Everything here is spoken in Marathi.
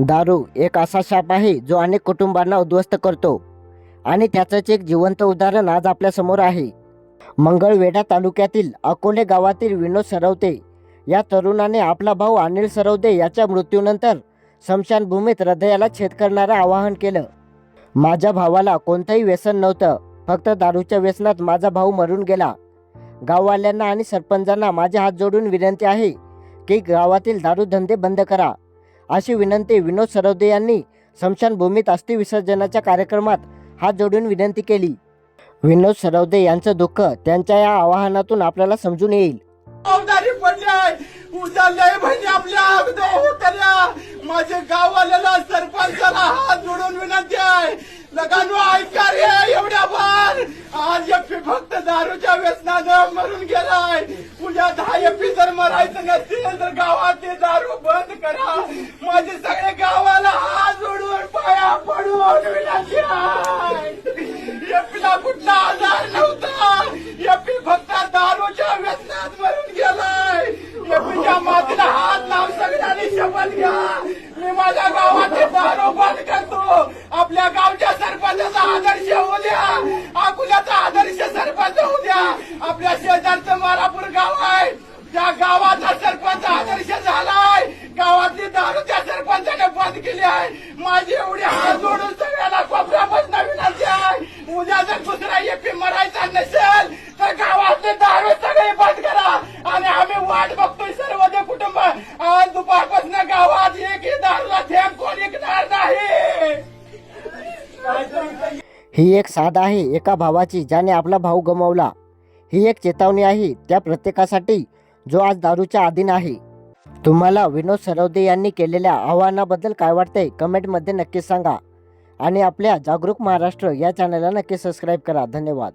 दारू एक असा शाप आहे जो अनेक कुटुंबांना उद्ध्वस्त करतो. आणि त्याचंच एक जिवंत उदाहरण आज आपल्यासमोर आहे. मंगळवेढा तालुक्यातील अकोले गावातील विनोद सरवते. या तरुणाने आपला भाऊ अनिल सरवते याच्या मृत्यूनंतर स्मशानभूमीत हृदयाला छेद करणारं आवाहन केलं. माझ्या भावाला कोणतंही व्यसन नव्हतं. फक्त दारूच्या व्यसनात माझा भाऊ मरून गेला. गाववाल्यांना आणि सरपंचांना माझे हात जोडून विनंती आहे की गावातील दारूधंदे बंद करा. अशी विनंती विनोद सरवदे यांनी स्मशानभूमीत अस्थि विसर्जनाच्या कार्यक्रमात हात जोडून विनंती केली. विनोद सरवदे यांचं दुःख त्यांच्या या आवाहनातून आपल्याला समजून येईल. जबाबदारी पडली उचलले माझे गाववाल्याला सरपंचाला हात जोडून विनंती आहे. लगानो ऐका रे एवढ्या फार आज एपी फक्त दारूच्या व्यसनानं मरून गेलाय. उद्या दहा एपी मरायचं नसेल तर गावात दारू बंद करा. माझे सगळे गावाला हात जोडून पाया पडून विनंती एपीला कुठला आजार नव्हता. एपी फक्त दारूच्या व्यसनात मरून गेलाय. एपीच्या मातीला हात लाव सगळ्यांनी शपथ घ्या. मी माझ्या गावाचे दारू बंद करतो. आपल्या गावच्या सरपंचाचा आदर्श होऊ द्या. अकोल्याचा आदर्श सरपंच होऊ द्या. आपल्या शेजार त्या गावाचा सरपंच आदर्श झालाय. गावातली दारू त्या सरपंचाने बंद केली आहे. माझी एवढी हात जोडून सगळ्याला कोपऱ्यापासून विनंती आहे. उद्या जर दुसरा एपी मरायचा नसेल तर गावातले दारू सगळे बंद करा. आणि आम्ही वाट बघतोय सर्व ते कुटुंब. आज दुपारपासून गावात एकही दारूला थेंब कोण विकणार नाही. ही एक साथ आहे एका भावाची ज्याने आपला भाऊ गमावला. ही एक चेतावणी आहे त्या प्रत्येकासाठी. जो आज दारूच्या अधीन आहे. तुम्हाला विनोद सरवदे यांनी केलेल्या आव्हानाबद्दल काय वाटतंय कमेंटमध्ये नक्की सांगा. आणि आपल्या जागरूक महाराष्ट्र या चॅनलला नक्की सबस्क्राईब करा. धन्यवाद.